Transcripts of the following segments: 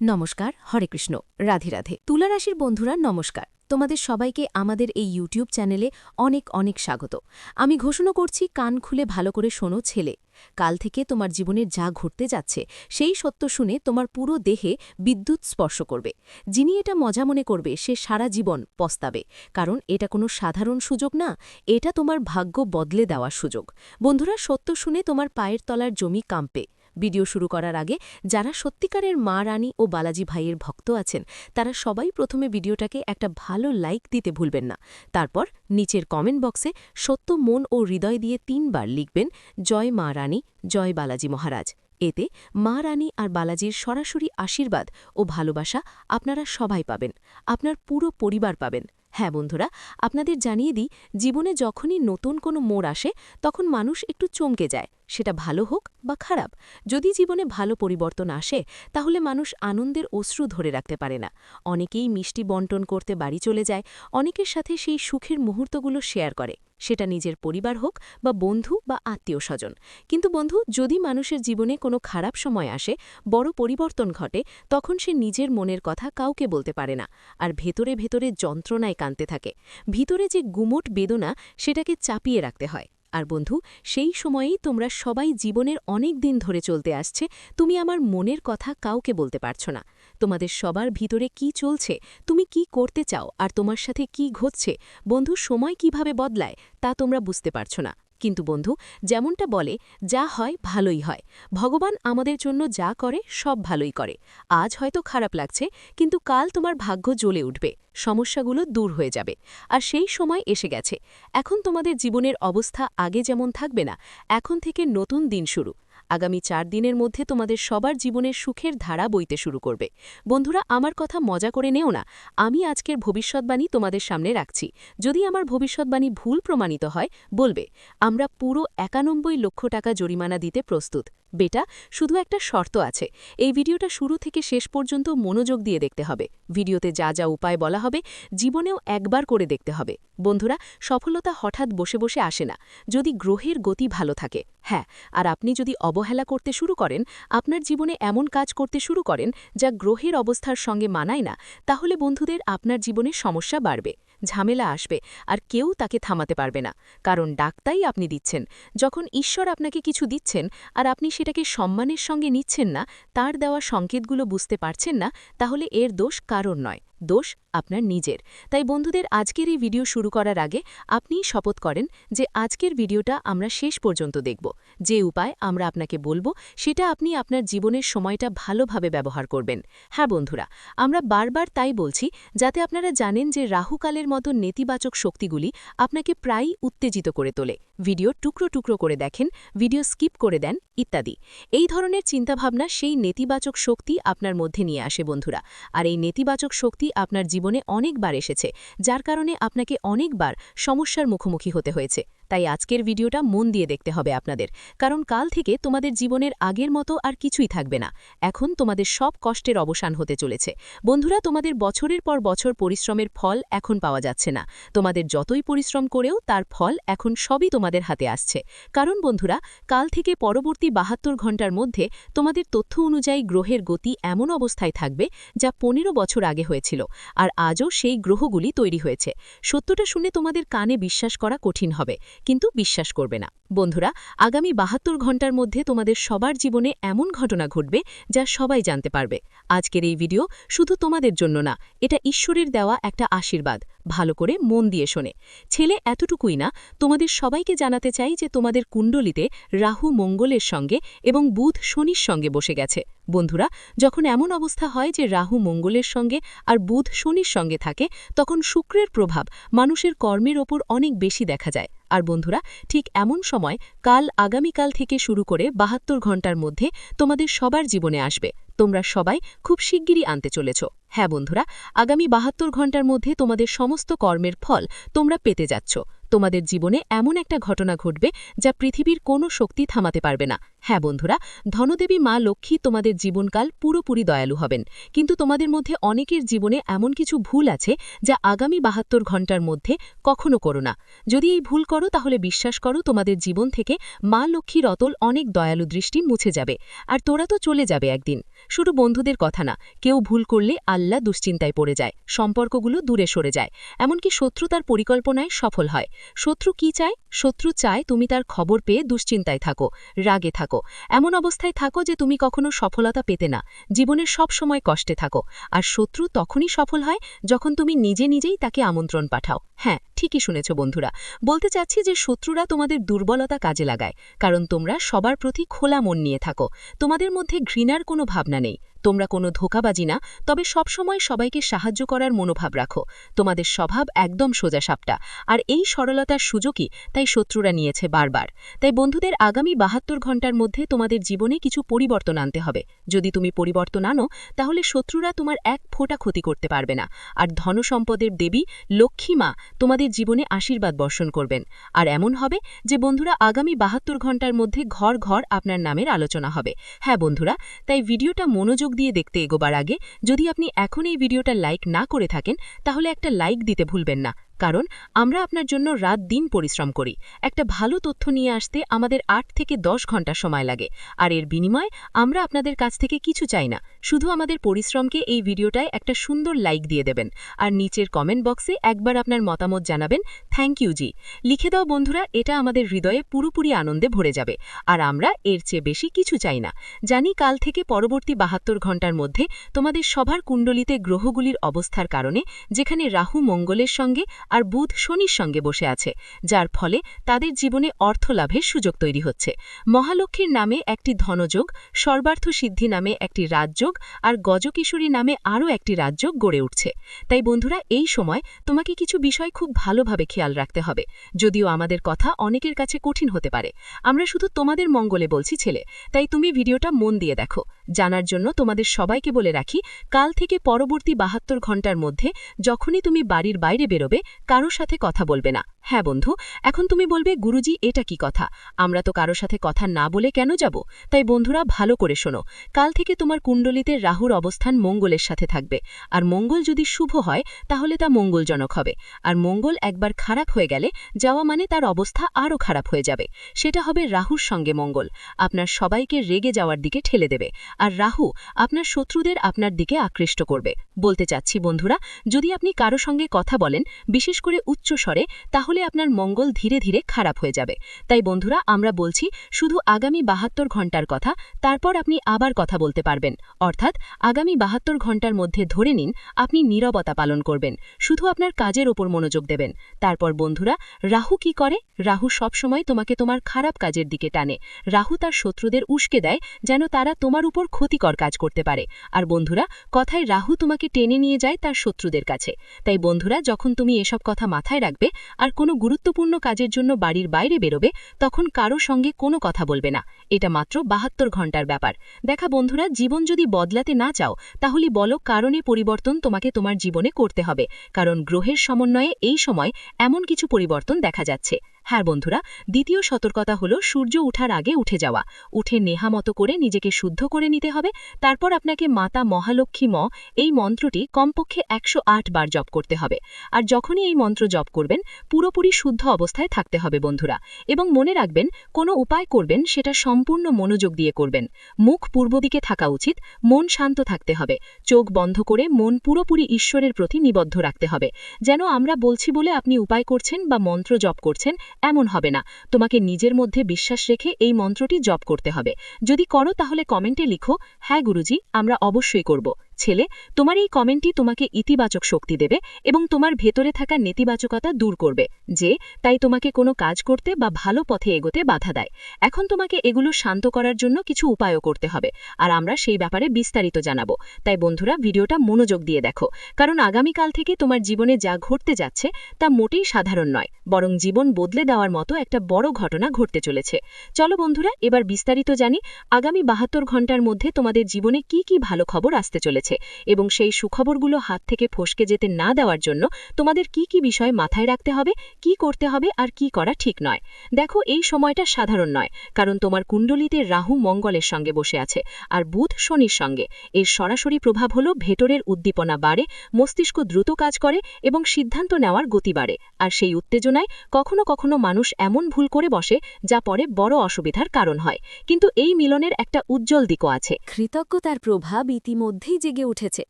নমস্কার, হরে কৃষ্ণ, রাধে রাধে। তুলা রাশির বন্ধুরা, নমস্কার। তোমাদের সবাইকে আমাদের এই ইউটিউব চ্যানেলে অনেক অনেক স্বাগত। আমি ঘোষণা করছি, কান খুলে ভালো করে শোনো ছেলে। কাল থেকে তোমার জীবনে যা ঘটতে যাচ্ছে, সেই সত্য শুনে তোমার পুরো দেহে বিদ্যুৎ স্পর্শ করবে। যিনি এটা মজা মনে করবে, সে সারা জীবন পস্তাবে। কারণ এটা কোনো সাধারণ সুযোগ না, এটা তোমার ভাগ্য বদলে দেওয়ার সুযোগ। বন্ধুরা, সত্য শুনে তোমার পায়ের তলার জমি কাঁপবে। ভিডিও শুরু করার আগে, যারা সত্যিকারের মা রানী ও বালাজি ভাইয়ের ভক্ত আছেন, তারা সবাই প্রথমে ভিডিওটাকে একটা ভালো লাইক দিতে ভুলবেন না। তারপর নিচের কমেন্ট বক্সে সত্য, মন ও হৃদয় দিয়ে তিনবার লিখবেন, জয় মা রানী, জয় বালাজি মহারাজ। এতে মা রানী আর বালাজির সরাসরি আশীর্বাদ ও ভালোবাসা আপনারা সবাই পাবেন, আপনার পুরো পরিবার পাবেন। হ্যাঁ বন্ধুরা, আপনাদের জানিয়ে দিই, জীবনে যখনই নতুন কোনো মোড় আসে, তখন মানুষ একটু চমকে যায়। সেটা ভালো হোক বা খারাপ। যদি জীবনে ভালো পরিবর্তন আসে, তাহলে মানুষ আনন্দের অশ্রু ধরে রাখতে পারে না। অনেকেই মিষ্টি বন্টন করতে বাড়ি চলে যায়, অনেকের সাথে সেই সুখের মুহূর্তগুলো শেয়ার করে। সেটা নিজের পরিবার হোক বা বন্ধু বা আত্মীয় স্বজন কিন্তু বন্ধু, যদি মানুষের জীবনে কোনো খারাপ সময় আসে, বড় পরিবর্তন ঘটে, তখন সে নিজের মনের কথা কাউকে বলতে পারে না। আর ভেতরে ভেতরে যন্ত্রণায় কানতে থাকে। ভিতরে যে গুমোট বেদনা, সেটাকে চাপিয়ে রাখতে হয়। আর বন্ধু, সেই সময়েই তোমরা সবাই জীবনের অনেক দিন ধরে চলতে আসছে, তুমি আমার মনের কথা কাউকে বলতে পারছ না। তোমাদের সবার ভিতরে কি চলছে? তুমি কি করতে চাও? আর তোমার সাথে কি ঘটছে? বন্ধু, সময় কীভাবে বদলায়, তা তোমরা বুঝতে পারছ না। কিন্তু বন্ধু, যেমনটা বলে, যা হয় ভালোই হয়। ভগবান আমাদের জন্য যা করে, সব ভালোই করে। আজ হয়তো খারাপ লাগছে, কিন্তু কাল তোমার ভাগ্য জ্বলে উঠবে। সমস্যাগুলো দূর হয়ে যাবে। আর সেই সময় এসে গেছে। এখন তোমাদের জীবনের অবস্থা আগে যেমন থাকবে না, এখন থেকে নতুন দিন শুরু। আগামী চার দিনের মধ্যে তোমাদের সবার জীবনের সুখের ধারা বইতে শুরু করবে। বন্ধুরা, আমার কথা মজা করে নেও না। আমি আজকের ভবিষ্যৎবাণী তোমাদের সামনে রাখছি। যদি আমার ভবিষ্যৎবাণী ভুল প্রমাণিত হয়, বলবে, আমরা পুরো একানব্বই লক্ষ টাকা জরিমানা দিতে প্রস্তুত। বেটা, শুধু একটা শর্ত আছে। এই ভিডিওটা শুরু থেকে শেষ পর্যন্ত মনোযোগ দিয়ে দেখতে হবে। ভিডিওতে যা যা উপায় বলা হবে, জীবনেও একবার করে দেখতে হবে। বন্ধুরা, সফলতা হঠাৎ বসে বসে আসে না। যদি গ্রহের গতি ভালো থাকে হ্যাঁ আর আপনি যদি অবহেলা করতে শুরু করেন, আপনার জীবনে এমন কাজ করতে শুরু করেন যা গ্রহের অবস্থার সঙ্গে মানায় না, তাহলে বন্ধুদের আপনার জীবনে সমস্যা বাড়বে। ঝামেলা আসবে আর কেউ তাকে থামাতে পারবে না। কারণ ডাক্তাই আপনি দিচ্ছেন। যখন ঈশ্বর আপনাকে কিছু দিচ্ছেন আর আপনি সেটাকে সম্মানের সঙ্গে নিচ্ছেন না, তার দেওয়া সংকেতগুলো বুঝতে পারছেন না, তাহলে এর দোষ কারোর নয়। দোষ আপনার নিজের। তাই বন্ধুদের আজকের এই ভিডিও শুরু করার আগে আপনিই শপথ করেন যে আজকের ভিডিওটা আমরা শেষ পর্যন্ত দেখব। যে উপায় আমরা আপনাকে বলব সেটা আপনি আপনার জীবনের সময়টা ভালোভাবে ব্যবহার করবেন। হ্যাঁ বন্ধুরা, আমরা বারবার তাই বলছি যাতে আপনারা জানেন যে রাহুকালের মতো নেতিবাচক শক্তিগুলি আপনাকে প্রায়ই উত্তেজিত করে তোলে। ভিডিও টুকরো টুকরো করে দেখেন, ভিডিও স্কিপ করে দেন ইত্যাদি। এই ধরনের চিন্তাভাবনা সেই নেতিবাচক শক্তি আপনার মধ্যে নিয়ে আসে বন্ধুরা। আর এই নেতিবাচক শক্তি আপনার জীবনে অনেকবার এসেছে যার কারণে আপনাকে অনেকবার সমস্যার মুখোমুখি হতে হয়েছে। তাই আজকের ভিডিওটা মন দিয়ে দেখতে হবে আপনাদের। কারণ কাল থেকে তোমাদের জীবনের আগের মতো আর কিছুই থাকবে না। এখন তোমাদের সব কষ্টের অবসান হতে চলেছে। বন্ধুরা, তোমাদের বছরের পর বছর পরিশ্রমের ফল এখন পাওয়া যাচ্ছে না। তোমাদের যতই পরিশ্রম করেও তার ফল এখন সবই তোমাদের হাতে আসছে। কারণ বন্ধুরা, কাল থেকে পরবর্তী বাহাত্তর ঘণ্টার মধ্যে তোমাদের তথ্য অনুযায়ী গ্রহের গতি এমন অবস্থায় থাকবে যা পনেরো বছর আগে হয়েছিল, আর আজও সেই গ্রহগুলি তৈরি হয়েছে। সত্যটা শুনে তোমাদের কানে বিশ্বাস করা কঠিন হবে। কিন্তু বিশ্বাস করবে না। বন্ধুরা, আগামী বাহাত্তর ঘণ্টার মধ্যে তোমাদের সবার জীবনে এমন ঘটনা ঘটবে যা সবাই জানতে পারবে। আজকের এই ভিডিও শুধু তোমাদের জন্য না, এটা ঈশ্বরের দেওয়া একটা আশীর্বাদ। ভালো করে মন দিয়ে শোনে। ছেলে এতটুকুই না, তোমাদের সবাইকে জানাতে চাই যে তোমাদের কুণ্ডলিতে রাহু মঙ্গলের সঙ্গে এবং বুধ শনির সঙ্গে বসে গেছে। বন্ধুরা, যখন এমন অবস্থা হয় যে রাহু মঙ্গলের সঙ্গে আর বুধ শনির সঙ্গে থাকে, তখন শুক্রের প্রভাব মানুষের কর্মের ওপর অনেক বেশি দেখা যায়। আর বন্ধুরা, ঠিক এমন সময় কাল আগামীকাল থেকে শুরু করে বাহাত্তর ঘণ্টার মধ্যে তোমাদের সবার জীবনে আসবে। তোমরা সবাই খুব শিগগিরই আনতে চলেছ। হ্যাঁ বন্ধুরা, আগামী বাহাত্তর ঘণ্টার মধ্যে তোমাদের সমস্ত কর্মের ফল তোমরা পেতে যাচ্ছ। তোমাদের জীবনে এমন একটা ঘটনা ঘটবে যা পৃথিবীর কোনো শক্তি থামাতে পারবে না। হ্যাঁ বন্ধুরা, ধনদেবী মা লক্ষ্মী তোমাদের জীবনকাল পুরোপুরি দয়ালু হবেন। কিন্তু তোমাদের মধ্যে অনেকের জীবনে এমন কিছু ভুল আছে যা আগামী বাহাত্তর ঘণ্টার মধ্যে কখনো করো না। যদি এই ভুল করো, তাহলে বিশ্বাস করো তোমাদের জীবন থেকে মা লক্ষ্মীর অতল অনেক দয়ালু দৃষ্টি মুছে যাবে। আর তোরা তো চলে যাবে একদিন। শুধু বন্ধুদের কথা না, কেউ ভুল করলে আল্লাহ দুশ্চিন্তায় পড়ে যায়, সম্পর্কগুলো দূরে সরে যায়। এমনকি শত্রু তার পরিকল্পনায় সফল হয়। শত্রু কি চায়? শত্রু চায় তুমি তার খবর পেয়ে দুশ্চিন্তায় থাকো, রাগে থাকো। এমন অবস্থায় থাকো যে তুমি কখনো সফলতা পেতে না জীবনের সব সময় কষ্টে থাকো। আর শত্রু তখনই সফল হয় যখন তুমি নিজে নিজেই তাকে আমন্ত্রণ পাঠাও। হ্যাঁ ঠিকই শুনেছ বন্ধুরা। বলতে চাচ্ছি যে শত্রুরা তোমাদের দুর্বলতা কাজে লাগায়, কারণ তোমরা সবার প্রতি খোলা মন নিয়ে থাকো। তোমাদের মধ্যে ঘৃণার কোনো ভাবনা নেই। তোমরা কোনো ধোকাবাজি না, তবে সবসময় সবাইকে সাহায্য করার মনোভাব রাখো। তোমাদের স্বভাব একদম সোজা সাপটা। আর এই সরলতার সুযোগই তাই শত্রুরা নিয়েছে বারবার। তাই বন্ধুদের আগামী বাহাত্তর ঘণ্টার মধ্যে তোমাদের জীবনে কিছু পরিবর্তন আনতে হবে। যদি তুমি পরিবর্তন আনো, তাহলে শত্রুরা তোমার এক ফোঁটা ক্ষতি করতে পারবে না। আর ধনসম্পদের দেবী লক্ষ্মী মা তোমাদের জীবনে আশীর্বাদ বর্ষণ করবেন। আর এমন হবে যে বন্ধুরা আগামী বাহাত্তর ঘণ্টার মধ্যে ঘর ঘর আপনার নামের আলোচনা হবে। হ্যাঁ বন্ধুরা, তাই ভিডিওটা মনোযোগ দিয়ে দেখতে এগোবার আগে যদি আপনি এখন এই ভিডিওটা লাইক না করে থাকেন, তাহলে একটা লাইক দিতে ভুলবেন না। কারণ আমরা আপনার জন্য রাত দিন পরিশ্রম করি। একটা ভালো তথ্য নিয়ে আসতে আমাদের আট থেকে দশ ঘণ্টা সময় লাগে। আর এর বিনিময়ে আমরা আপনাদের কাছ থেকে কিছু চাই না। শুধু আমাদের পরিশ্রমকে এই ভিডিওটায় একটা সুন্দর লাইক দিয়ে দেবেন। আর নিচের কমেন্ট বক্সে একবার আপনার মতামত জানাবেন, থ্যাংক ইউ জি। লিখে দাও বন্ধুরা, এটা আমাদের হৃদয়ে পুরোপুরি আনন্দে ভরে যাবে। আর আমরা এর চেয়ে বেশি কিছু চাই না। জানি কাল থেকে পরবর্তী বাহাত্তর ঘণ্টার মধ্যে তোমাদের সবার কুণ্ডলিতে গ্রহগুলির অবস্থার কারণে, যেখানে রাহু মঙ্গলের সঙ্গে আর বুধ শনির সঙ্গে বসে আছে, যার ফলে তাদের জীবনে অর্থ লাভের সুযোগ তৈরি হচ্ছে। মহালক্ষ্মীর নামে একটি ধনযোগ, সর্বার্থ সিদ্ধি নামে একটি রাজযোগ আর গজকিশোরী নামে আরও একটি রাজযোগ গড়ে উঠছে। তাই বন্ধুরা, এই সময় তোমাকে কিছু বিষয় খুব ভালোভাবে খেয়াল রাখতে হবে, যদিও আমাদের কথা অনেকের কাছে কঠিন হতে পারে। আমরা শুধু তোমাদের মঙ্গলে বলছি, ছেলে। তাই তুমি ভিডিওটা মন দিয়ে দেখো। জানার জন্য তোমাদের সবাইকে বলে রাখি, কাল থেকে পরবর্তী বাহাত্তর ঘণ্টার মধ্যে যখনই তুমি বাড়ির বাইরে বেরোবে, কারও সাথে কথা বলবে না। হ্যাঁ বন্ধু, এখন তুমি বলবে, গুরুজি, এটা কি কথা? আমরা তো কারও সাথে কথা না বলে কেন যাব? তাই বন্ধুরা, ভালো করে শোনো। কাল থেকে তোমার কুণ্ডলিতে রাহুর অবস্থান মঙ্গলের সাথে থাকবে। আর মঙ্গল যদি শুভ হয়, তাহলে তা মঙ্গলজনক হবে। আর মঙ্গল একবার খারাপ হয়ে গেলে, যাওয়া মানে তার অবস্থা আরও খারাপ হয়ে যাবে। সেটা হবে রাহুর সঙ্গে মঙ্গল। আপনার সবাইকে রেগে যাওয়ার দিকে ঠেলে দেবে। আর রাহু, আপনার শত্রুদের আপনার দিকে আকৃষ্ট করবে। বলতে চাচ্ছি বন্ধুরা, যদি আপনি কারও সঙ্গে কথা বলেন, বিশেষ করে উচ্চ স্বরে তাহলে আপনার মঙ্গল ধীরে ধীরে খারাপ হয়ে যাবে। তাই বন্ধুরা, আমরা বলছি, শুধু আগামী বাহাত্তর ঘণ্টার কথা, তারপর আপনি আবার কথা বলতে পারবেন। অর্থাৎ, আগামী বাহাত্তর ঘণ্টার মধ্যে ধরে নিন, আপনি নীরবতা পালন করবেন। শুধু আপনার কাজের ওপর মনোযোগ দেবেন। তারপর বন্ধুরা, রাহু কি করে? রাহু সবসময় তোমাকে তোমার খারাপ কাজের দিকে টানে। রাহু তার শত্রুদের উস্কে দেয়, যেন তারা তোমার উপর ক্ষতিকর কাজ করতে পারে। আর বন্ধুরা, কথায় রাহু তোমাকে টেনে নিয়ে যায় তার শত্রুদের কাছে। তাই বন্ধুরা, যখন তুমি এসব কথা মাথায় রাখবে, আর কোনো গুরুত্বপূর্ণ কাজের জন্য বাড়ির বাইরে বেরোবে, তখন কারও সঙ্গে কোনো কথা বলবে না। এটা মাত্র বাহাত্তর ঘণ্টার ব্যাপার। দেখা, বন্ধুরা, জীবন যদি বদলাতে না চাও, তাহলে বলো কারণে পরিবর্তন তোমাকে তোমার জীবনে করতে হবে। কারণ গ্রহের সমন্বয়ে এই সময় এমন কিছু পরিবর্তন দেখা যাচ্ছে। হ্যাঁ বন্ধুরা, দ্বিতীয় সতর্কতা হলো সূর্য উঠার আগে উঠে যাওয়া। উঠে নেহা মতো করে নিজেকে শুদ্ধ করে নিতে হবে। তারপর আপনাকে মাতা মহালক্ষ্মী ম, এই মন্ত্রটি কমপক্ষে একশো আট বার জপ করতে হবে। আর যখনই এই মন্ত্র জপ করবেন, পুরোপুরি শুদ্ধ অবস্থায় থাকতে হবে বন্ধুরা। এবং মনে রাখবেন, কোনো উপায় করবেন, সেটা সম্পূর্ণ মনোযোগ দিয়ে করবেন। মুখ পূর্ব দিকে থাকা উচিত, মন শান্ত থাকতে হবে। চোখ বন্ধ করে মন পুরোপুরি ঈশ্বরের প্রতি নিবদ্ধ রাখতে হবে। যেন আমরা বলছি বলে আপনি উপায় করছেন বা মন্ত্র জপ করছেন এমন হবে না। তোমাকে নিজের মধ্যে বিশ্বাস রেখে এই মন্ত্রটি জপ করতে হবে। যদি করো তাহলে কমেন্টে লিখো হ্যাঁ গুরুজি, আমরা অবশ্যই করব। ছেলে, তোমার এই কমেন্টটি তোমাকে ইতিবাচক শক্তি দেবে এবং তোমার ভেতরে থাকা নেতিবাচকতা দূর করবে, যে তাই তোমাকে কোনো কাজ করতে বা ভালো পথে এগোতে বাধা দেয়। এখন তোমাকে এগুলো শান্ত করার জন্য কিছু উপায়ও করতে হবে, আর আমরা সেই ব্যাপারে বিস্তারিত জানাব। তাই বন্ধুরা, ভিডিওটা মনোযোগ দিয়ে দেখো, কারণ আগামীকাল থেকে তোমার জীবনে যা ঘটতে যাচ্ছে তা মোটেই সাধারণ নয়, বরং জীবন বদলে দেওয়ার মতো একটা বড় ঘটনা ঘটতে চলেছে। চলো বন্ধুরা, এবার বিস্তারিত জানি, আগামী বাহাত্তর ঘণ্টার মধ্যে তোমাদের জীবনে কি কি ভালো খবর আসতে চলেছে। আছে এবং সেই সুখবরগুলো হাত থেকে ফসকে যেতে না দেওয়ার জন্য তোমাদের কি কি বিষয় মাথায় রাখতে হবে, কি করতে হবে আর কি করা ঠিক নয়। দেখো, এই সময়টা সাধারণ নয়, কারণ তোমার কুণ্ডলিতে রাহু মঙ্গলের সঙ্গে বসে আছে আর বুধ শনির সঙ্গে। এর সরাসরি প্রভাব হলো ভেতরের উদ্দীপনা বাড়ে, মস্তিষ্ক দ্রুত কাজ করে এবং সিদ্ধান্ত নেওয়ার গতি বাড়ে। আর সেই উত্তেজনায় কখনো কখনো মানুষ এমন ভুল করে বসে যা পরে বড় অসুবিধার কারণ হয়। কিন্তু এই মিলনের একটা উজ্জ্বল দিকও আছে। কৃতজ্ঞতার প্রভাব ইতিমধ্যেই জেগে উঠেছে।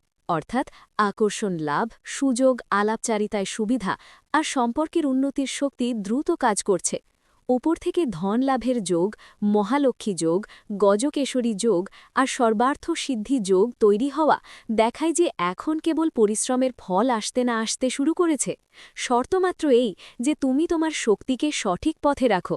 অর্থাৎ আকর্ষণ লাভ, সুযোগ, আলাপচারিতায় সুবিধা আর সম্পর্কের উন্নতির শক্তি দ্রুত কাজ করছে। ওপর থেকে ধন লাভের যোগ, মহালক্ষ্মী যোগ, গজকেশরী যোগ আর সর্বার্থ সিদ্ধি যোগ তৈরি হওয়া দেখায় যে এখন কেবল পরিশ্রমের ফল আসতে না আসতে শুরু করেছে। শর্তমাত্র এই যে তুমি তোমার শক্তিকে সঠিক পথে রাখো।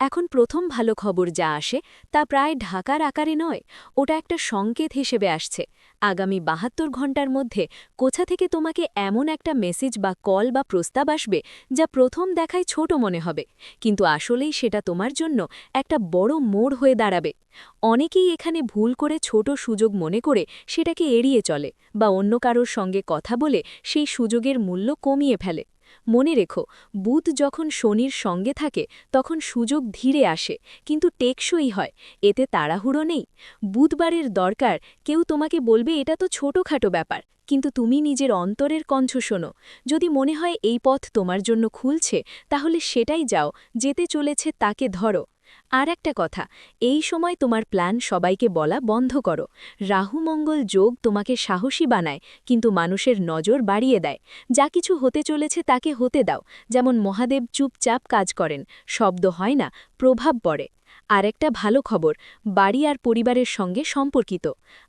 এখন প্রথম ভালো খবর যা আসে তা প্রায় ঢাকার আকারে নয়, ওটা একটা সংকেত হিসেবে আসছে। আগামী বাহাত্তর ঘণ্টার মধ্যে কোথা থেকে তোমাকে এমন একটা মেসেজ বা কল বা প্রস্তাব আসবে যা প্রথম দেখায় ছোট মনে হবে, কিন্তু আসলেই সেটা তোমার জন্য একটা বড় মোড় হয়ে দাঁড়াবে। অনেকেই এখানে ভুল করে ছোট সুযোগ মনে করে সেটাকে এড়িয়ে চলে বা অন্য কারোর সঙ্গে কথা বলে সেই সুযোগের মূল্য কমিয়ে ফেলে। মনে রেখো, বুধ যখন শনির সঙ্গে থাকে, তখন সুযোগ ধীরে আসে, কিন্তু টেকসই হয়, এতে তাড়াহুড়ো নেই। বুধবারের দরকার, কেউ তোমাকে বলবে, এটা তো ছোটোখাটো ব্যাপার। কিন্তু তুমি নিজের অন্তরের কণ্ঠ শোনো, যদি মনে হয় এই পথ তোমার জন্য খুলছে, তাহলে সেটাই যাও, যেতে চলেছে তাকে ধরো। আর একটা কথা, এই সময় তোমার প্ল্যান সবাইকে বলা বন্ধ করো। রাহু মঙ্গল যোগ তোমাকে সাহসী বানায়, কিন্তু মানুষের নজর বাড়িয়ে দেয়। যা কিছু হতে চলেছে তাকে হতে দাও। যেমন মহাদেব চুপচাপ কাজ করেন, শব্দ হয় না, প্রভাব পড়ে। আরেকটা ভালো খবর, বাড়ি আর পরিবারের সঙ্গে সম্পর্কিত।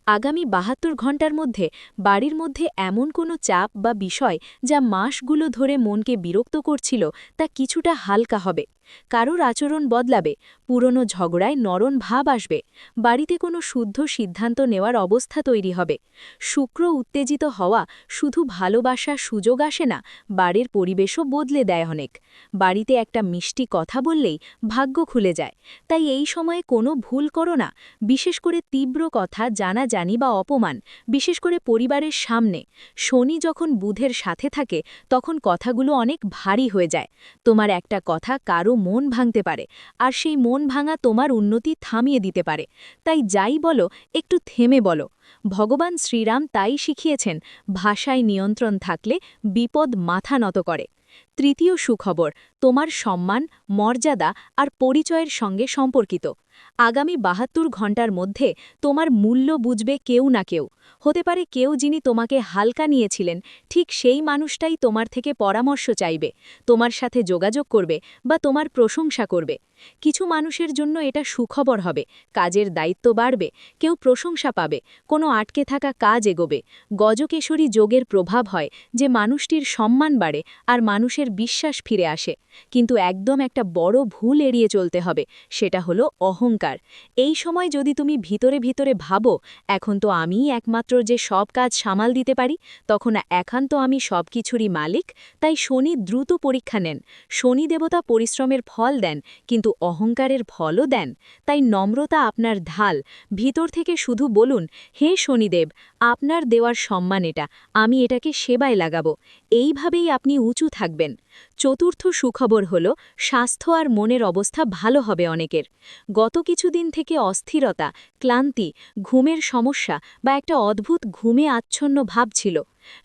আগামী বাহাত্তর ঘণ্টার মধ্যে বাড়ির মধ্যে এমন কোনো চাপ বা বিষয় যা মাসগুলো ধরে মনকে বিরক্ত করছিল, তা কিছুটা হালকা হবে। কারোর আচরণ বদলাবে, পুরনো ঝগড়ায় নরম ভাব আসবে, বাড়িতে কোনো শুদ্ধ সিদ্ধান্ত নেওয়ার অবস্থা তৈরি হবে। শুক্র উত্তেজিত হওয়া শুধু ভালোবাসা সুযোগ আসে না, বাড়ির পরিবেশও বদলে দেয় অনেক। বাড়িতে একটা মিষ্টি কথা বললেই ভাগ্য খুলে যায়। তাই এই সময়ে কোনো ভুল করো না, বিশেষ করে তীব্র কথা জানা জানি বা অপমান, বিশেষ করে পরিবারের সামনে। শনি যখন বুধের সাথে থাকে, তখন কথাগুলো অনেক ভারী হয়ে যায়। তোমার একটা কথা কারও মন ভাঙতে পারে, আর সেই মন ভাঙা তোমার উন্নতি থামিয়ে দিতে পারে। তাই যাই বলো, একটু থেমে বলো। ভগবান শ্রীরাম তাই শিখিয়েছেন, ভাষায় নিয়ন্ত্রণ থাকলে বিপদ মাথা নত করে। তৃতীয় সুখবর, তোমার সম্মান, মর্যাদা আর পরিচয়ের সঙ্গে সম্পর্কিত। আগামী বাহাত্তর ঘণ্টার মধ্যে তোমার মূল্য বুঝবে কেউ না কেউ। হতে পারে কেউ যিনি তোমাকে হালকা নিয়েছিলেন, ঠিক সেই মানুষটাই তোমার থেকে পরামর্শ চাইবে, তোমার সাথে যোগাযোগ করবে বা তোমার প্রশংসা করবে। কিছু মানুষের জন্য এটা সুখবর হবে, কাজের দায়িত্ব বাড়বে, কেউ প্রশংসা পাবে, কোনো আটকে থাকা কাজ এগোবে। গজকেশরী যোগের প্রভাব হয় যে মানুষটির সম্মান বাড়ে আর মানুষের বিশ্বাস ফিরে আসে। কিন্তু একদম একটা বড় ভুল এড়িয়ে চলতে হবে, সেটা হলো অহংকার। এই সময় যদি তুমি ভিতরে ভিতরে ভাবো, এখন তো আমিই একমাত্র যে সব কাজ সামাল দিতে পারি, তখন একান্ত আমি সব কিছুরই মালিক, তাই শনি দ্রুত পরীক্ষা নেন। শনি দেবতা পরিশ্রমের ফল দেন, কিন্তু অহংকারের ফলও দেন। তাই নম্রতা আপনার ঢাল। ভিতর থেকে শুধু বলুন, হে শনিদেব, আপনার দেওয়ার সম্মান এটা, আমি এটাকে সেবায় লাগাবো। এইভাবেই আপনি উঁচু থাকবেন। চতুর্থ সুখবর হল, স্বাস্থ্য আর মনের অবস্থা ভালো হবে অনেকের। গত কিছুদিন থেকে অস্থিরতা, ক্লান্তি, ঘুমের সমস্যা বা একটা অদ্ভুত ঘুমে আচ্ছন্ন ভাব ছিল।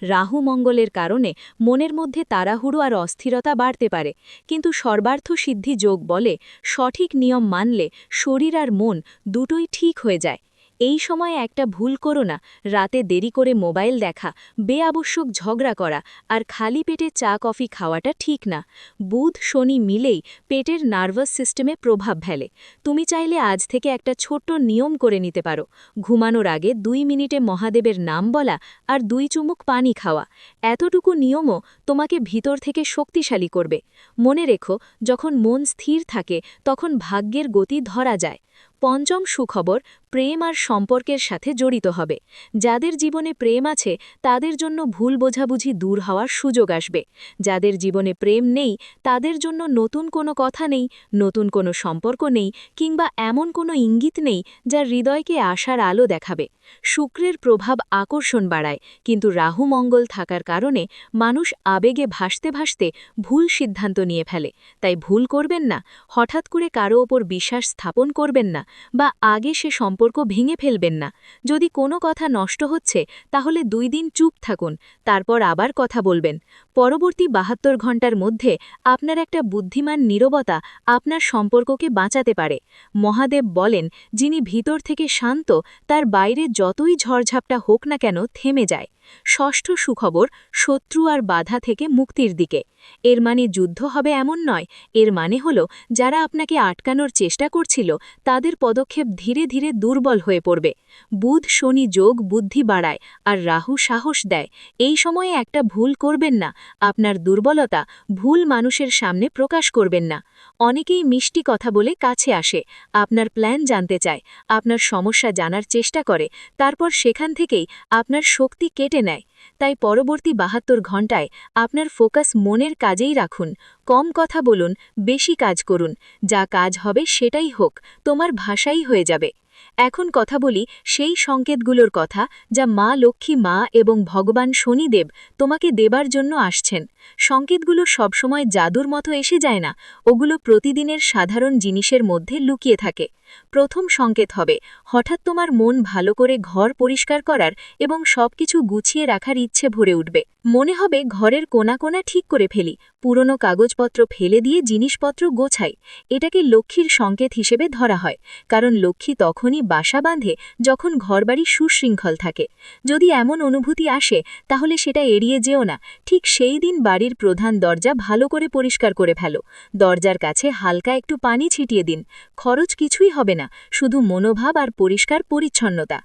রাহু মঙ্গলের কারণে মনের মধ্যে তাড়াহুড়ো আর অস্থিরতা বাড়তে পারে। কিন্তু সর্বার্থ সিদ্ধি যোগ বলে সঠিক নিয়ম মানলে শরীর আর মন দুটোই ঠিক হয়ে যায়। এই সময় একটা ভুল করো না, রাতে দেরি করে মোবাইল দেখা, বেআবশ্যক ঝগড়া করা, আর খালি পেটে চা, কফি খাওয়াটা ঠিক না। বুধ, শনি মিলেই পেটের নার্ভাস সিস্টেমে প্রভাব ফেলে। তুমি চাইলে আজ থেকে একটা ছোট্ট নিয়ম করে নিতে পারো। ঘুমানোর আগে দুই মিনিটে মহাদেবের নাম বলা আর দুই চুমুক পানি খাওয়া। এতটুকু নিয়মও তোমাকে ভিতর থেকে শক্তিশালী করবে। মনে রেখো, যখন মন স্থির থাকে, তখন ভাগ্যের গতি ধরা যায়। পঞ্চম সুখবর প্রেম আর সম্পর্কের সাথে জড়িত হবে। যাদের জীবনে প্রেম আছে, তাদের জন্য ভুল বোঝাবুঝি দূর হওয়ার সুযোগ আসবে। যাদের জীবনে প্রেম নেই, তাদের জন্য নতুন কোনো কথা নেই, নতুন কোনো সম্পর্ক নেই, কিংবা এমন কোনো ইঙ্গিত নেই, যা হৃদয়কে আশার আলো দেখাবে। শুক্রের প্রভাব আকর্ষণ বাড়ায়, কিন্তু রাহু মঙ্গল থাকার কারণে মানুষ আবেগে ভাসতে ভাসতে ভুল সিদ্ধান্ত নিয়ে ফেলে। তাই ভুল করবেন না, হঠাৎ করে কারও ওপর বিশ্বাস স্থাপন করবেন না, বা আগে সে সম্পর্ক ভেঙে ফেলবেন না। যদি কোনো কথা নষ্ট হচ্ছে, তাহলে দুই দিন চুপ থাকুন, তারপর আবার কথা বলবেন। পরবর্তী বাহাত্তর ঘণ্টার মধ্যে আপনার একটা বুদ্ধিমান নীরবতা আপনার সম্পর্ককে বাঁচাতে পারে। মহাদেব বলেন, যিনি ভিতর থেকে শান্ত, তার বাইরে যতই ঝড়ঝাপটা হোক না কেন থেমে যায়। ষষ্ঠ সুখবর, শত্রু আর বাধা থেকে মুক্তির দিকে। এর মানে যুদ্ধ হবে এমন নয়, এর মানে হল যারা আপনাকে আটকানোর চেষ্টা করছিল, তাদের পদক্ষেপ ধীরে ধীরে দুর্বল হয়ে পড়বে। বুধ শনি যোগ বুদ্ধি বাড়ায়, আর রাহু সাহস দেয়। এই সময়ে একটা ভুল করবেন না, আপনার দুর্বলতা ভুল মানুষের সামনে প্রকাশ করবেন না। অনেকেই মিষ্টি কথা বলে কাছে আসে, আপনার প্ল্যান জানতে চায়, আপনার সমস্যা জানার চেষ্টা করে, তারপর সেখান থেকেই আপনার শক্তি কেটে নেয়। তাই পরবর্তী বাহাত্তর ঘণ্টায় আপনার ফোকাস মনের কাজেই রাখুন। কম কথা বলুন, বেশি কাজ করুন। যা কাজ হবে সেটাই হোক, তোমার ভাষাই হয়ে যাবে। এখন কথা বলি সেই সংকেতগুলোর কথা যা মা লক্ষ্মী, মা এবং ভগবান শনিদেব তোমাকে দেবার জন্য আসছেন। সংকেতগুলো সবসময় জাদুর মতো এসে যায় না, ওগুলো প্রতিদিনের সাধারণ জিনিসের মধ্যে লুকিয়ে থাকে। প্রথম সংকেত হবে, হঠাৎ তোমার মন ভালো করে ঘর পরিষ্কার করার এবং সবকিছু গুছিয়ে রাখার ইচ্ছে ভরে উঠবে। মনে হবে ঘরের কোনা কোনা ঠিক করে ফেলি, পুরনো কাগজপত্র ফেলে দিয়ে জিনিসপত্র গোছাই। এটাকে লক্ষ্মীর সংকেত হিসেবে ধরা হয়, কারণ লক্ষ্মী তখনই বাসা বাঁধে যখন ঘরবাড়ি সুশৃঙ্খল থাকে। যদি এমন অনুভূতি আসে, তাহলে সেটা এড়িয়ে যেও না, ঠিক সেই দিন বাড়ির প্রধান দরজা ভালো করে পরিষ্কার করে ফেলো। দরজার কাছে হালকা একটু পানি ছিটিয়ে দিন। খরচ কিছুই হবে না, শুধু মনোভাব আর পরিষ্কার পরিচ্ছন্নতা।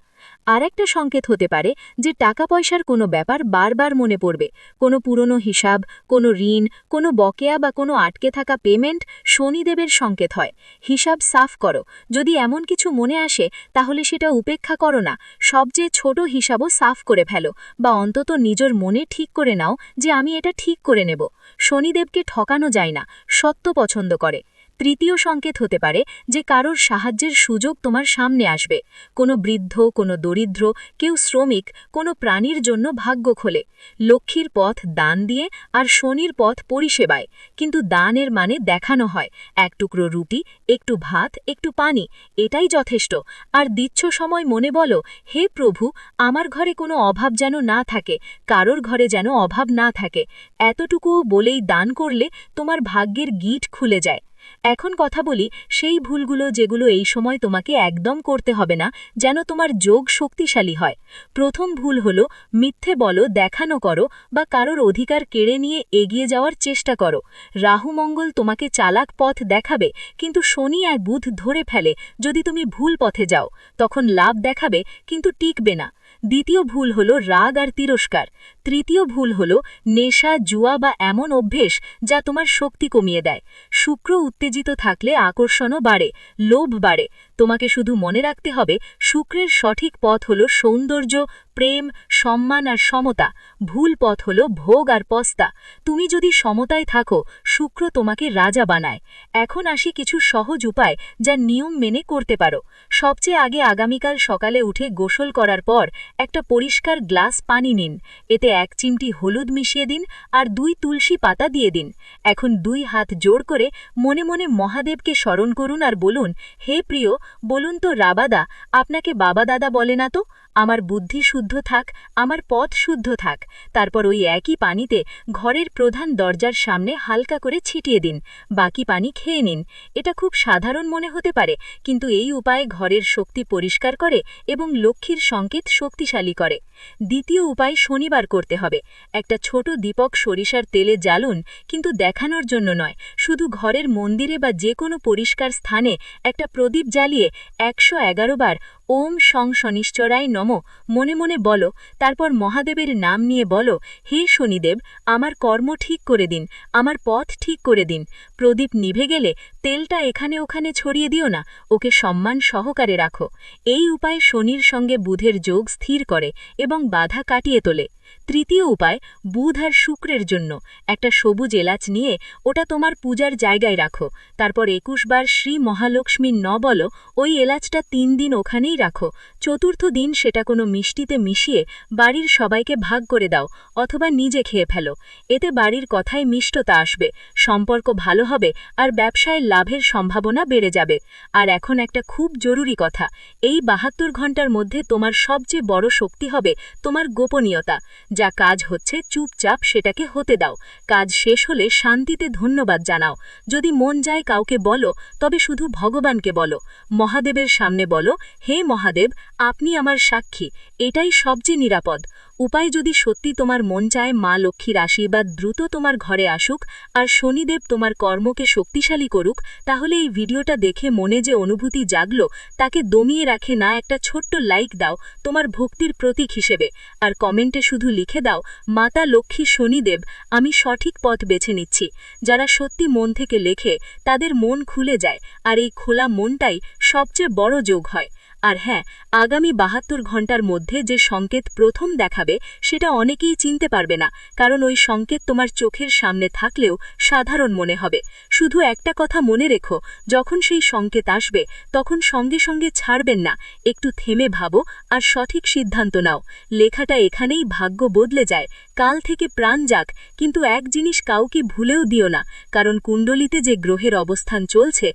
আর একটা সংকেত হতে পারে যে টাকা পয়সার কোনো ব্যাপার বারবার মনে পড়বে। কোনো পুরনো হিসাব, কোনো ঋণ, কোনো বকেয়া বা কোনো আটকে থাকা পেমেন্ট শনিদেবের সংকেত হয়। হিসাব সাফ করো। যদি এমন কিছু মনে আসে, তাহলে সেটা উপেক্ষা করো না। সবচেয়ে ছোট হিসাবও সাফ করে ফেলো বা অন্তত নিজের মনে ঠিক করে নাও যে আমি এটা ঠিক করে নেব। শনিদেবকে ঠকানো যায় না। সত্য পছন্দ করে। তৃতীয় সংকেত হতে পারে যে কারোর সাহায্যের সুযোগ তোমার সামনে আসবে। কোনো বৃদ্ধ, কোনো দরিদ্র, কেউ শ্রমিক, কোনো প্রাণীর জন্য ভাগ্য খোলে। লক্ষ্মীর পথ দান দিয়ে আর শনির পথ পরিষেবায়। কিন্তু দানের মানে দেখানো হয়। এক টুকরো রুটি, একটু ভাত, একটু পানি, এটাই যথেষ্ট। আর দিচ্ছ সময় মনে বলো, হে প্রভু, আমার ঘরে কোনো অভাব যেন না থাকে, কারোর ঘরে যেন অভাব না থাকে। এতটুকুও বলেই দান করলে তোমার ভাগ্যের গিট খুলে যায়। এখন কথা বলি সেই ভুলগুলো যেগুলো এই সময় তোমাকে একদম করতে হবে না, যেন তোমার যোগ শক্তিশালী হয়। প্রথম ভুল হলো মিথ্যে বলো, দেখানো করো বা কারোর অধিকার কেড়ে নিয়ে এগিয়ে যাওয়ার চেষ্টা করো। রাহু মঙ্গল তোমাকে চালাক পথ দেখাবে, কিন্তু শনি আর বুধ ধরে ফেলে, যদি তুমি ভুল পথে যাও, তখন লাভ দেখাবে, কিন্তু টিকবে না। দ্বিতীয় ভুল হল রাগ আর তিরস্কার। তৃতীয় ভুল হল নেশা, জুয়া বা এমন অভ্যেস যা তোমার শক্তি কমিয়ে দেয়। শুক্র উত্তেজিত থাকলে আকর্ষণও বাড়ে, লোভ বাড়ে। তোমাকে শুধু মনে রাখতে হবে, শুক্রের সঠিক পথ হল সৌন্দর্য, প্রেম, সম্মান আর সমতা। ভুল পথ হল ভোগ আর পস্তা। তুমি যদি সমতায় থাকো, শুক্র তোমাকে রাজা বানায়। এখন আসি কিছু সহজ উপায় যা নিয়ম মেনে করতে পারো। সবচেয়ে আগে আগামীকাল সকালে উঠে গোসল করার পর একটা পরিষ্কার গ্লাস পানি নিন। এতে এক চিমটি হলুদ মিশিয়ে দিন আর দুই তুলসী পাতা দিয়ে দিন। এখন দুই হাত জোর করে মনে মনে মহাদেবকে স্মরণ করুন আর বলুন, হে প্রিয়, বলুন তো রাবাদা, আপনাকে বাবা দাদা বলে না তো? আমার বুদ্ধি শুদ্ধ থাক, আমার পথ শুদ্ধ থাক। তারপর ওই একই পানিতে ঘরের প্রধান দরজার সামনে হালকা করে ছিটিয়ে দিন, বাকি পানি খেয়ে নিন। এটা খুব সাধারণ মনে হতে পারে, কিন্তু এই উপায়ে ঘরের শক্তি পরিষ্কার করে এবং লক্ষ্মীর সংকেত শক্তিশালী করে। দ্বিতীয় উপায় শনিবার করতে হবে। একটা ছোট দীপক সরিষার তেলে জ্বালুন, কিন্তু দেখানোর জন্য নয়। শুধু ঘরের মন্দিরে বা যে কোনো পরিষ্কার স্থানে একটা প্রদীপ জ্বালিয়ে একশো এগারো বার ওম সং শনিশ্চরায় নম। মনে মনে বলো, তারপর মহাদেবের নাম নিয়ে বলো, হে শনিদেব, আমার কর্ম ঠিক করে দিন, আমার পথ ঠিক করে দিন। প্রদীপ নিভে গেলে তেলটা এখানে ওখানে ছড়িয়ে দিও না, ওকে সম্মান সহকারে রাখো। এই উপায় শনির সঙ্গে বুধের যোগ স্থির করে এবং বাধা কাটিয়ে তোলে। তৃতীয় উপায়, বুধ আর শুক্রের জন্য। একটা সবুজ এলাচ নিয়ে ওটা তোমার পূজার জায়গায় রাখো। তারপর একুশবার শ্রী মহালক্ষ্মীর ন বলো ওই এলাচটা তিন দিন ওখানেই রাখো। চতুর্থ দিন সেটা কোনো মিষ্টিতে মিশিয়ে বাড়ির সবাইকে ভাগ করে দাও অথবা নিজে খেয়ে ফেলো। এতে বাড়ির কথায় মিষ্টতা আসবে, সম্পর্ক ভালো হবে আর ব্যবসায় লাভের সম্ভাবনা বেড়ে যাবে। আর এখন একটা খুব জরুরি কথা, এই বাহাত্তর ঘণ্টার মধ্যে তোমার সবচেয়ে বড় শক্তি হবে তোমার গোপনীয়তা। যা কাজ হচ্ছে, চুপচাপ সেটাকে হতে দাও। কাজ শেষ হলে শান্তিতে ধন্যবাদ জানাও। যদি মন যায় কাউকে বলো, তবে শুধু ভগবানকে বলো। মহাদেবের সামনে বলো, হে মহাদেব, আপনি আমার সাক্ষী। এটাই সবচেয়ে নিরাপদ। উপায় যদি সত্যি তোমার মন চায়, মা লক্ষ্মীর আশীর্বাদ দ্রুত তোমার ঘরে আসুক আর শনিদেব তোমার কর্মকে শক্তিশালী করুক, তাহলে এই ভিডিওটা দেখে মনে যে অনুভূতি জাগলো, তাকে দমিয়ে রাখে না একটা ছোট্ট লাইক দাও, তোমার ভক্তির প্রতীক হিসেবে। আর কমেন্টে শুধু লিখে দাও, মাতা লক্ষ্মী শনিদেব, আমি সঠিক পথ বেছে নিচ্ছি। যারা সত্যি মন থেকে লেখে, তাদের মন খুলে যায়, আর এই খোলা মনটাই সবচেয়ে বড় যোগ হয়। আর হ্যাঁ আগামী বাহাত্তর ঘণ্টার মধ্যে যে সংকেত প্রথম দেখাবে, সেটা অনেকেই চিনতে পারবে না, কারণ ওই সংকেত তোমার চোখের সামনে থাকলেও সাধারণ মনে হবে। শুধু একটা কথা মনে রেখো, যখন সেই সংকেত আসবে, তখন সঙ্গে সঙ্গে ছাড়বেন না, একটু থেমে ভাবো আর সঠিক সিদ্ধান্ত নাও। লেখাটা এখানেই ভাগ্য বদলে যায়, কাল থেকে প্রাণ যাক, কিন্তু এক জিনিস কাউকে ভুলেও দিও না, কারণ কুণ্ডলিতে যে গ্রহের অবস্থান চলছে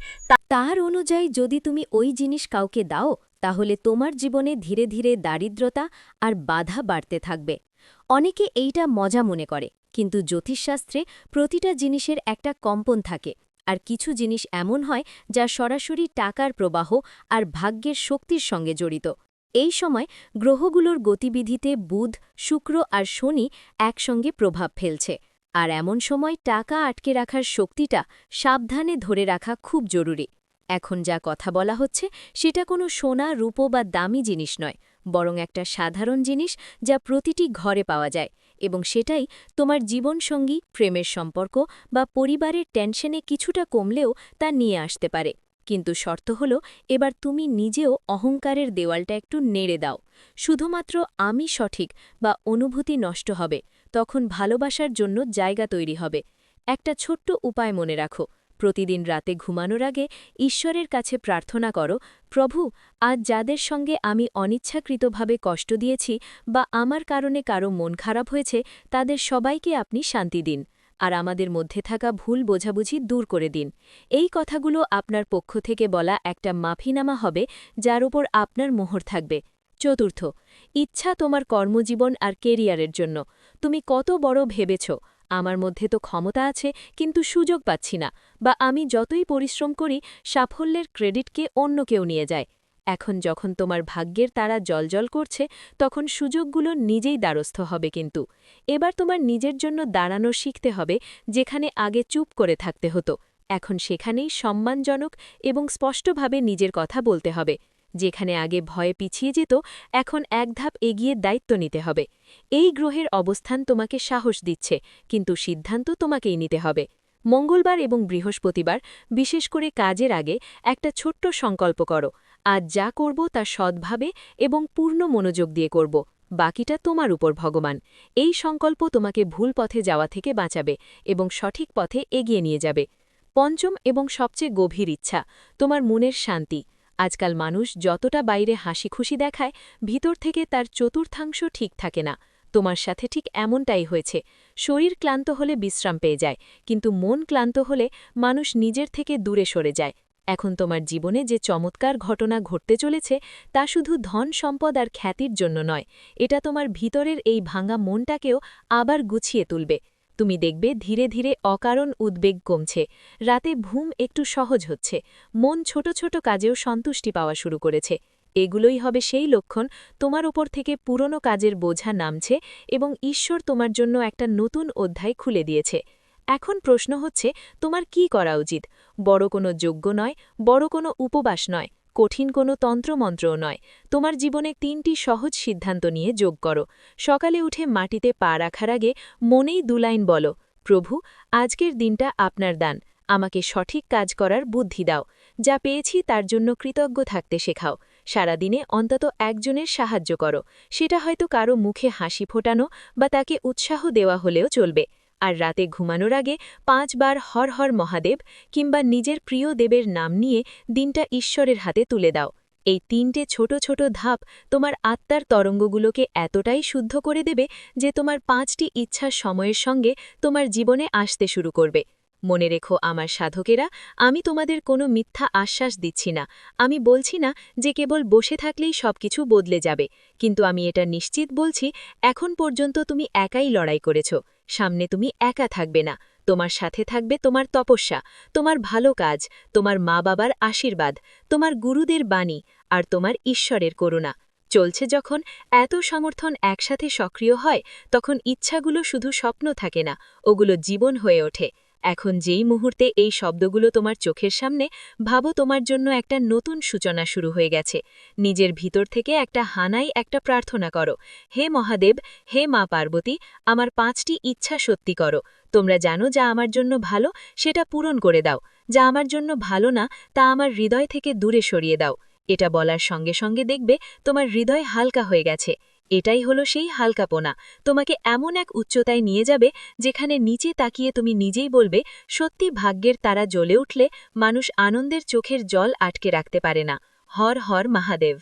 তার অনুযায়ী যদি তুমি ওই জিনিস কাউকে দাও, তাহলে তোমার জীবনে ধীরে ধীরে দারিদ্রতা আর বাধা বাড়তে থাকবে। অনেকে এইটা মজা মনে করে, কিন্তু জ্যোতিষশাস্ত্রে প্রতিটা জিনিসের একটা কম্পন থাকে, আর কিছু জিনিস এমন হয় যা সরাসরি টাকার প্রবাহ আর ভাগ্যের শক্তির সঙ্গে জড়িত। এই সময় গ্রহগুলোর গতিবিধিতে বুধ, শুক্র আর শনি একসঙ্গে প্রভাব ফেলছে, আর এমন সময় টাকা আটকে রাখার শক্তিটা সাবধানে ধরে রাখা খুব জরুরি। এখন যা কথা বলা হচ্ছে, সেটা কোনো সোনা, রূপো বা দামি জিনিস নয়, বরং একটা সাধারণ জিনিস যা প্রতিটি ঘরে পাওয়া যায়, এবং সেটাই তোমার জীবনসঙ্গী, প্রেমের সম্পর্ক বা পরিবারের টেনশনে কিছুটা কমলেও তা নিয়ে আসতে পারে। কিন্তু শর্ত হল, এবার তুমি নিজেও অহংকারের দেওয়ালটা একটু নেড়ে দাও। শুধুমাত্র আমি সঠিক বা অনুভূতি নষ্ট হবে, তখন ভালোবাসার জন্য জায়গা তৈরি হবে। একটা ছোট্ট উপায় মনে রাখো প্রতিদিন রাতে ঘুমানোর আগে ঈশ্বরের কাছে প্রার্থনা করো, প্রভু, আজ যাদের সঙ্গে আমি অনিচ্ছাকৃতভাবে কষ্ট দিয়েছি বা আমার কারণে কারও মন খারাপ হয়েছে, তাদের সবাইকে আপনি শান্তি দিন, আর আমাদের মধ্যে থাকা ভুল বোঝাবুঝি দূর করে দিন। এই কথাগুলো আপনার পক্ষ থেকে বলা একটা মাফিনামা হবে, যার উপর আপনার মোহর থাকবে। চতুর্থ, ইচ্ছা তোমার কর্মজীবন আর কেরিয়ারের জন্য। তুমি কত বড় ভেবেছ আমার মধ্যে তো ক্ষমতা আছে, কিন্তু সুযোগ পাচ্ছি না, বা আমি যতই পরিশ্রম করি, সাফল্যের ক্রেডিটকে অন্য কেউ নিয়ে যায়। এখন যখন তোমার ভাগ্যের তারা জলজল করছে, তখন সুযোগগুলো নিজেই দ্বারস্থ হবে কিন্তু। এবার তোমার নিজের জন্য দাঁড়ানো শিখতে হবে, যেখানে আগে চুপ করে থাকতে হতো। এখন সেখানেই সম্মানজনক এবং স্পষ্টভাবে নিজের কথা বলতে হবে। যেখানে আগে ভয়ে পিছিয়ে যেত, এখন এক ধাপ এগিয়ে দায়িত্ব নিতে হবে। এই গ্রহের অবস্থান তোমাকে সাহস দিচ্ছে, কিন্তু সিদ্ধান্ত তোমাকেই নিতে হবে। মঙ্গলবার এবং বৃহস্পতিবার, বিশেষ করে কাজের আগে, একটা ছোট্ট সংকল্প করো। আজ যা করব তা সৎভাবে এবং পূর্ণ মনোযোগ দিয়ে করব। বাকিটা তোমার উপর ভগবান। এই সংকল্প তোমাকে ভুল পথে যাওয়া থেকে বাঁচাবে এবং সঠিক পথে এগিয়ে নিয়ে যাবে। পঞ্চম এবং সবচেয়ে গভীর ইচ্ছা, তোমার মনের শান্তি। আজকাল মানুষ যতটা বাইরে হাসি খুশি দেখায়, ভিতর থেকে তার চতুর্থাংশ ঠিক থাকে না। তোমার সাথে ঠিক এমনটাই হয়েছে। শরীর ক্লান্ত হলে বিশ্রাম পেয়ে যায়, কিন্তু মন ক্লান্ত হলে মানুষ নিজের থেকে দূরে সরে যায়। এখন তোমার জীবনে যে চমৎকার ঘটনা ঘটতে চলেছে, তা শুধু ধন, সম্পদ আর খ্যাতির জন্য নয়। এটা তোমার ভিতরের এই ভাঙা মনটাকেও আবার গুছিয়ে তুলবে। তুমি দেখবে ধীরে ধীরে অকারণ উদ্বেগ কমছে। রাতে ঘুম একটু সহজ হচ্ছে। মন ছোট ছোট কাজেও সন্তুষ্টি পাওয়া শুরু করেছে। এগুলোই হবে সেই লক্ষণ তোমার ওপর থেকে পুরনো কাজের বোঝা নামছে এবং ঈশ্বর তোমার জন্য একটা নতুন অধ্যায় খুলে দিয়েছে। এখন প্রশ্ন হচ্ছে, তোমার কি করা উচিত? বড় কোনো যোগ্য নয়, বড় কোনো উপবাস নয়। কঠিন কোনো তন্ত্রমন্ত্রও নয়। তোমার জীবনে তিনটি সহজ সিদ্ধান্ত নিয়ে যোগ করো। সকালে উঠে মাটিতে পা রাখার আগে মনেই দুলাইন বলো, প্রভু, আজকের দিনটা আপনার দান। আমাকে সঠিক কাজ করার বুদ্ধি দাও। যা পেয়েছি তার জন্য কৃতজ্ঞ থাকতে শেখাও। সারাদিনে অন্তত একজনের সাহায্য করো। সেটা হয়তো কারও মুখে হাসি ফোটানো বা তাকে উৎসাহ দেওয়া হলেও চলবে। আর রাতে ঘুমানোর আগে পাঁচবার হর হর মহাদেব কিংবা নিজের প্রিয় দেবের নাম নিয়ে দিনটা ঈশ্বরের হাতে তুলে দাও। এই তিনটে ছোট ছোট ধাপ তোমার আত্মার তরঙ্গগুলোকে এতটাই শুদ্ধ করে দেবে যে তোমার পাঁচটি ইচ্ছা সময়ের সঙ্গে তোমার জীবনে আসতে শুরু করবে। মনে রেখো আমার সাধকেরা, আমি তোমাদের কোনো মিথ্যা আশ্বাস দিচ্ছি না। আমি বলছি না যে কেবল বসে থাকলেই সবকিছু বদলে যাবে, কিন্তু আমি এটা নিশ্চিত বলছি, এখন পর্যন্ত তুমি একাই লড়াই করেছ, সামনে তুমি একা থাকবে না, তোমার সাথে থাকবে তোমার তপস্যা, তোমার ভালো কাজ, তোমার মা বাবার আশীর্বাদ, তোমার গুরুদের বাণী, আর তোমার ঈশ্বরের করুণা। চলছে যখন এত সমর্থন একসাথে সক্রিয় হয়, তখন ইচ্ছাগুলো শুধু স্বপ্ন থাকে না, ওগুলো জীবন হয়ে ওঠে। এখন যেই মুহূর্তে এই শব্দগুলো তোমার চোখের সামনে, ভাবো তোমার জন্য একটা নতুন সূচনা শুরু হয়ে গেছে। নিজের ভিতর থেকে একটা হানাই, একটা প্রার্থনা করো। হে মহাদেব, হে মা পার্বতী, আমার পাঁচটি ইচ্ছা সত্যি করো। তোমরা জানো যা আমার জন্য ভালো, সেটা পূরণ করে দাও। যা আমার জন্য ভালো না, তা আমার হৃদয় থেকে দূরে সরিয়ে দাও। এটা বলার সঙ্গে সঙ্গে দেখবে তোমার হৃদয় হালকা হয়ে গেছে। এটাই হলো সেই হালকাপোনা। তোমাকে এমন এক উচ্চতায় নিয়ে যাবে, যেখানে নিচে তাকিয়ে তুমি নিজেই বলবে, সত্যি ভাগ্যের তারা জ্বলে উঠলে মানুষ আনন্দের চোখের জল আটকে রাখতে পারে না। হর হর মহাদেব।